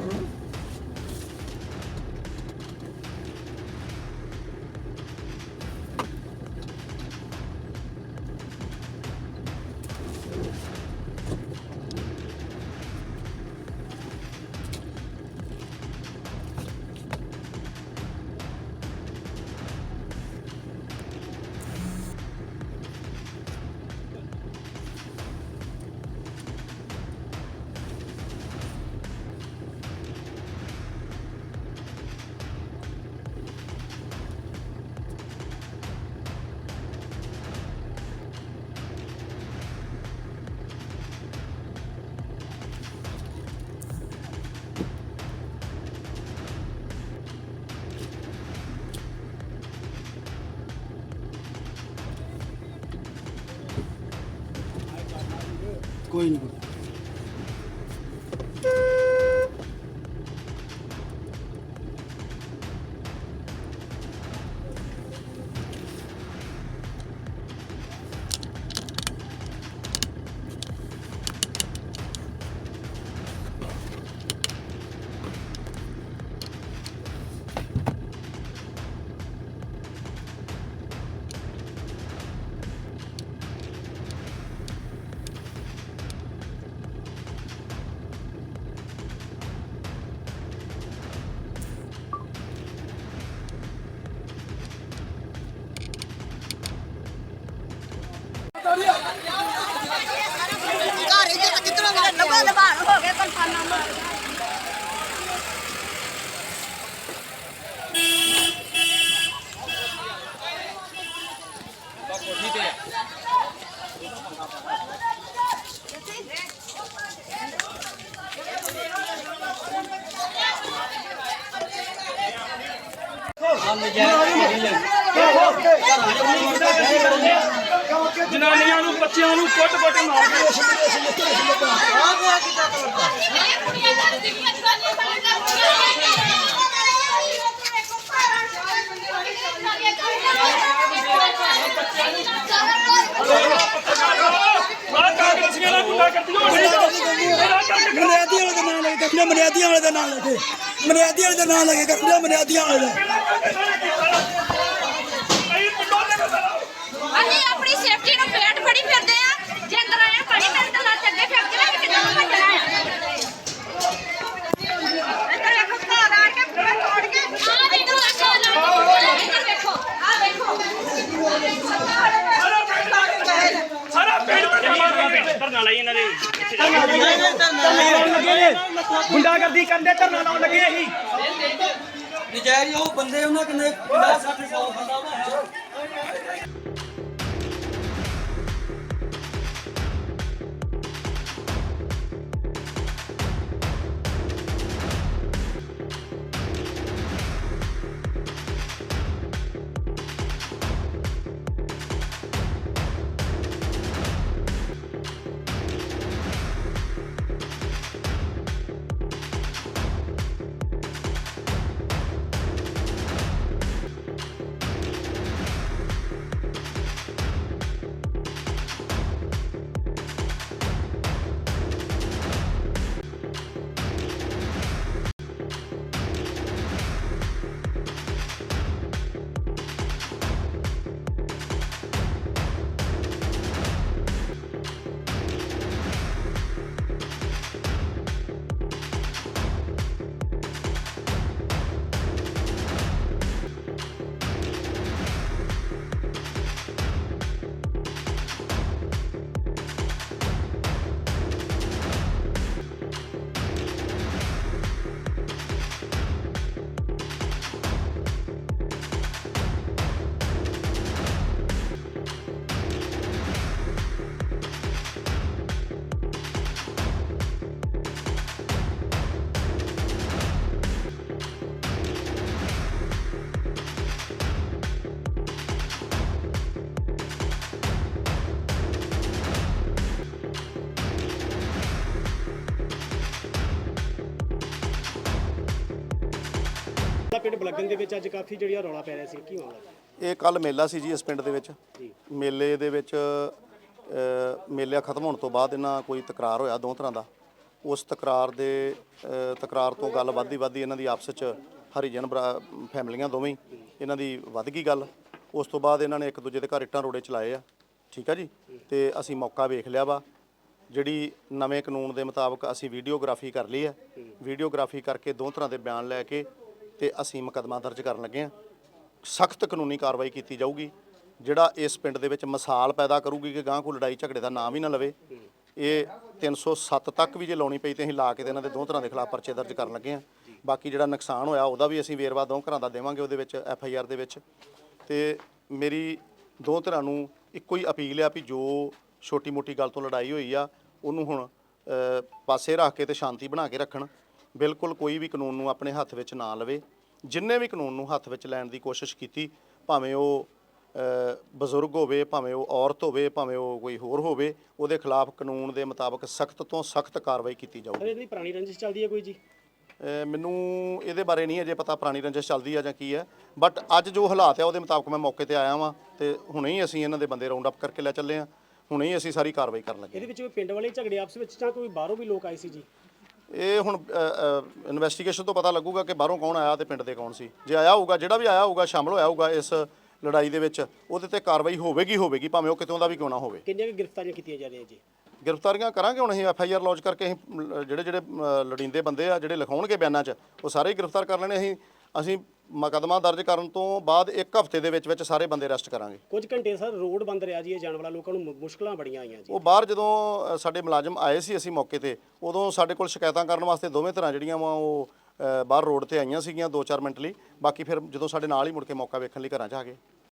Mm-hmm. ਕੋਈ ਨਹੀਂ ਕਿੱਧਰੋਂ ਲਬਾਨ ਹੋ ਗਏ ਕੰਪਾਨਾ ਮਾਰ। ਜਨਾਨੀਆਂ ਨੂੰ ਬੱਚਿਆਂ ਨੂੰ ਕੁੱਟ-ਕੁੱਟ ਮਾਰਦੇ ਕਾਂਗਰਸੀਆਂ ਵਾਲੇ ਦਾ ਨਾਮ ਲੈ ਕੇ ਕੱਪੜੇ ਮਰਿਆਦੀ ਵਾਲੇ ਦਾ ਨਾਮ ਲੈ ਕੇ ਮਰਿਆਦੀ ਵਾਲੇ ਦਾ ਨਾਮ ਲੈ ਕੇ ਕੱਪੜੇ ਮਰਿਆਦੀ ਵਾਲੇ ਦਾ ਅਸੀਂ ਆਪਣੀ ਸੇਫਟੀ ਨੂੰ ਪੇਟ ਫੜੀ ਫਿਰਦੇ ਆ ਜੇ ਅੰਦਰ ਆਇਆ ਪਾਣੀ ਮੇਰੇ ਤਾਂ ਲੱਤ ਅੱਗੇ ਫਿਰ ਕੇ ਵੀ ਕਿੱਦਾਂ ਭੱਜਣਾ ਆ ਇੱਧਰ ਵੇਖੋ ਘਰ ਆ ਕੇ ਪੂਰਾ ਤੋੜ ਕੇ ਆ ਦੇਖੋ ਅੱਛਾ ਲੜਕੀ ਇੱਧਰ ਦੇਖੋ ਆ ਦੇਖੋ ਸਾਰਾ ਪਿੰਡ ਧਰਨਾ ਲਈ ਇਹਨਾਂ ਦੇ ਗੁੰਡਾਗਰਦੀ ਕਰਦੇ ਧਰਨਾ ਲਾਉਣ ਲੱਗੇ ਅਸੀਂ। ਨਜਾਇਜ਼ ਉਹ ਬੰਦੇ ਉਹਨਾਂ ਕਿੰਨੇ 50 60 100 ਬੰਦਾ ਉਹਨਾਂ ਪਿੰਡ ਬਲਗਨ ਦੇ ਵਿੱਚ ਅੱਜ ਕਾਫੀ ਜਿਹੜੀਆਂ ਰੌਲਾ ਪੈ ਰਿਹਾ ਸੀ ਕੀ ਹੋਣਾ ਇਹ ਕੱਲ ਮੇਲਾ ਸੀ ਜੀ ਇਸ ਪਿੰਡ ਦੇ ਵਿੱਚ। ਮੇਲੇ ਦੇ ਵਿੱਚ ਮੇਲਾ ਖਤਮ ਹੋਣ ਤੋਂ ਬਾਅਦ ਇਹਨਾਂ ਕੋਈ ਤਕਰਾਰ ਹੋਇਆ ਦੋ ਤਰ੍ਹਾਂ ਦਾ। ਉਸ ਤਕਰਾਰ ਦੇ ਤਕਰਾਰ ਤੋਂ ਗੱਲ ਵੱਧਦੀ ਵੱਧਦੀ ਇਹਨਾਂ ਦੀ ਆਪਸ ਵਿੱਚ ਹਰੀਜਨ ਫੈਮਲੀਆਂ ਦੋਵੇਂ ਇਹਨਾਂ ਦੀ ਵੱਧ ਗਈ ਗੱਲ। ਉਸ ਤੋਂ ਬਾਅਦ ਇਹਨਾਂ ਨੇ ਇੱਕ ਦੂਜੇ ਦੇ ਘਰ ਇੱਟਾਂ ਰੋੜੇ ਚਲਾਏ ਆ। ਠੀਕ ਆ ਜੀ? ਤੇ ਅਸੀਂ ਮੌਕਾ ਵੇਖ ਲਿਆ ਵਾ। ਜਿਹੜੀ ਨਵੇਂ ਕਾਨੂੰਨ ਦੇ ਮੁਤਾਬਕ ਅਸੀਂ ਵੀਡੀਓਗ੍ਰਾਫੀ ਕਰ ਲਈ ਹੈ। ਵੀਡੀਓਗ੍ਰਾਫੀ ਕਰਕੇ ਦੋ ਤਰ੍ਹਾਂ ਦੇ ਬਿਆਨ ਲੈ ਕੇ ਤੇ ਅਸੀਂ ਮੁਕੱਦਮਾ ਦਰਜ ਕਰਨ ਲੱਗੇ ਹਾਂ। ਸਖਤ ਕਾਨੂੰਨੀ ਕਾਰਵਾਈ ਕੀਤੀ ਜਾਊਗੀ, ਜਿਹੜਾ ਇਸ ਪਿੰਡ ਦੇ ਵਿੱਚ ਮਿਸਾਲ ਪੈਦਾ ਕਰੂਗੀ ਕਿ ਗਾਂ ਕੋ ਲੜਾਈ ਝਗੜੇ ਦਾ ਨਾਮ ਹੀ ਨਾ ਲਵੇ। ਇਹ 307 ਤੱਕ ਵੀ ਜੇ ਲਾਉਣੀ ਪਈ ਤੇ ਅਸੀਂ ਲਾ ਕੇ ਤੇ ਇਹਨਾਂ ਦੇ ਦੋ ਤਰ੍ਹਾਂ ਦੇ ਖਿਲਾਫ ਪਰਚੇ ਦਰਜ ਕਰਨ ਲੱਗੇ ਹਾਂ। ਬਾਕੀ ਜਿਹੜਾ ਨੁਕਸਾਨ ਹੋਇਆ ਉਹਦਾ ਵੀ ਅਸੀਂ ਵੇਰਵਾ ਦੋ ਘਰਾਂ ਦਾ ਦੇਵਾਂਗੇ ਉਹਦੇ ਵਿੱਚ ਐਫ ਆਈ ਆਰ ਦੇ ਵਿੱਚ। ਤੇ ਮੇਰੀ ਦੋ ਧਿਰਾਂ ਨੂੰ ਇੱਕੋ ਹੀ ਅਪੀਲ ਆ ਵੀ ਜੋ ਛੋਟੀ ਮੋਟੀ ਗੱਲ ਤੋਂ ਲੜਾਈ ਹੋਈ ਆ, ਉਹਨੂੰ ਹੁਣ ਪਾਸੇ ਰੱਖ ਕੇ ਤੇ ਸ਼ਾਂਤੀ ਬਣਾ ਕੇ ਰੱਖਣ। ਬਿਲਕੁਲ ਕੋਈ ਵੀ ਕਾਨੂੰਨ ਨੂੰ ਆਪਣੇ ਹੱਥ ਵਿੱਚ ਨਾ ਲਵੇ। ਜਿੰਨੇ ਵੀ ਕਾਨੂੰਨ ਨੂੰ ਹੱਥ ਵਿੱਚ ਲੈਣ ਦੀ ਕੋਸ਼ਿਸ਼ ਕੀਤੀ ਭਾਵੇਂ ਉਹ ਬਜ਼ੁਰਗ ਹੋਵੇ ਭਾਵੇਂ ਉਹ ਔਰਤ ਹੋਵੇ ਭਾਵੇਂ ਉਹ ਕੋਈ ਹੋਰ ਹੋਵੇ ਉਹਦੇ ਖਿਲਾਫ ਕਾਨੂੰਨ ਦੇ ਮੁਤਾਬਕ ਸਖਤ ਤੋਂ ਸਖਤ ਕਾਰਵਾਈ ਕੀਤੀ ਜਾਊਗੀ। ਸਰ ਇਹਦੀ ਪੁਰਾਣੀ ਰੰਜਿਸ਼ ਚੱਲਦੀ ਹੈ ਕੋਈ ਜੀ? ਮੈਨੂੰ ਇਹਦੇ ਬਾਰੇ ਨਹੀਂ ਅਜੇ ਪਤਾ ਪੁਰਾਣੀ ਰੰਜਿਸ਼ ਚੱਲਦੀ ਆ ਜਾਂ ਕੀ ਹੈ। ਬਟ ਅੱਜ ਜੋ ਹਾਲਾਤ ਆ ਉਹਦੇ ਮੁਤਾਬਕ ਮੈਂ ਮੌਕੇ ਤੇ ਆਇਆ ਵਾਂ ਤੇ ਹੁਣੇ ਹੀ ਅਸੀਂ ਇਹਨਾਂ ਦੇ ਬੰਦੇ ਰਾਉਂਡ ਅਪ ਕਰਕੇ ਲੈ ਚੱਲੇ ਆ। ਹੁਣੇ ਹੀ ਅਸੀਂ ਸਾਰੀ ਕਾਰਵਾਈ ਕਰਨ ਲੱਗੇ ਇਹਦੇ ਵਿੱਚ ਕੋਈ ਪਿੰਡ ਵਾਲੇ ਝਗੜੇ ਆਪਸ ਵਿੱਚ ਜਾਂ ਕੋਈ ਬਾਹਰੋਂ ਵੀ ਲੋਕ ਆਏ ਸੀ ਜੀ? ਇਹ ਹੁਣ ਇਨਵੈਸਟੀਗੇਸ਼ਨ ਤੋਂ ਪਤਾ ਲੱਗੂਗਾ ਕਿ ਬਾਹਰੋਂ ਕੌਣ ਆਇਆ ਤੇ ਪਿੰਡ ਦੇ ਕੌਣ ਸੀ। ਜੇ ਆਇਆ ਹੋਊਗਾ ਜਿਹੜਾ ਵੀ ਆਇਆ ਹੋਊਗਾ ਸ਼ਾਮਲ ਹੋਇਆ ਹੋਊਗਾ ਇਸ ਲੜਾਈ ਦੇ ਵਿੱਚ ਉਹਦੇ ਤੇ ਕਾਰਵਾਈ ਹੋਵੇਗੀ ਹੋਵੇਗੀ ਭਾਵੇਂ ਉਹ ਕਿਤੋਂ ਦਾ ਵੀ ਕਿਉਂ ਨਾ ਹੋਵੇ। ਕਿੰਨੀਆਂ ਕੁ ਗ੍ਰਿਫਤਾਰੀਆਂ ਕੀਤੀਆਂ ਜਾ ਰਹੀਆਂ ਜੀ? ਗ੍ਰਿਫਤਾਰੀਆਂ ਕਰਾਂਗੇ ਹੁਣ ਅਸੀਂ ਐਫ ਆਈ ਆਰ ਲੌਂਚ ਕਰਕੇ ਅਸੀਂ ਜਿਹੜੇ ਜਿਹੜੇ ਲੜੀਂਦੇ ਬੰਦੇ ਆ ਜਿਹੜੇ ਲਿਖਾਉਣਗੇ ਬਿਆਨਾਂ 'ਚ ਉਹ ਸਾਰੇ ਹੀ ਗ੍ਰਿਫਤਾਰ ਕਰ ਲੈਣੇ ਅਸੀਂ। ਅਸੀਂ ਮੁਕੱਦਮਾ ਦਰਜ ਕਰਨ ਤੋਂ ਬਾਅਦ ਇੱਕ ਹਫ਼ਤੇ ਦੇ ਵਿੱਚ ਵਿੱਚ ਸਾਰੇ ਬੰਦੇ ਅਰੈਸਟ ਕਰਾਂਗੇ। ਕੁਝ ਘੰਟੇ ਸਰ ਰੋਡ ਬੰਦ ਰਿਹਾ ਜੀ ਇਹ ਜਾਣ ਵਾਲਾ ਲੋਕਾਂ ਨੂੰ ਮੁ- ਮੁਸ਼ਕਲਾਂ ਬੜੀਆਂ ਆਈਆਂ ਜੀ। ਉਹ ਬਾਹਰ ਜਦੋਂ ਅ, ਸਾਡੇ ਮੁਲਾਜ਼ਮ ਆਏ ਸੀ ਅਸੀਂ ਮੌਕੇ ਤੇ ਉਦੋਂ ਸਾਡੇ ਕੋਲ ਸ਼ਿਕਾਇਤਾਂ ਕਰਨ ਵਾਸਤੇ ਦੋਵੇਂ ਤਰ੍ਹਾਂ ਜਿਹੜੀਆਂ ਵਾ ਉਹ ਅ, ਬਾਹਰ ਰੋਡ ਤੇ ਆਈਆਂ ਸੀਗੀਆਂ 2-4 ਮਿੰਟ ਲਈ। ਬਾਕੀ ਫਿਰ ਜਦੋਂ ਸਾਡੇ ਨਾਲ ਹੀ ਮੁੜ ਕੇ ਮੌਕਾ ਵੇਖਣ ਲਈ ਘਰਾਂ 'ਚ ਆ ਗਏ।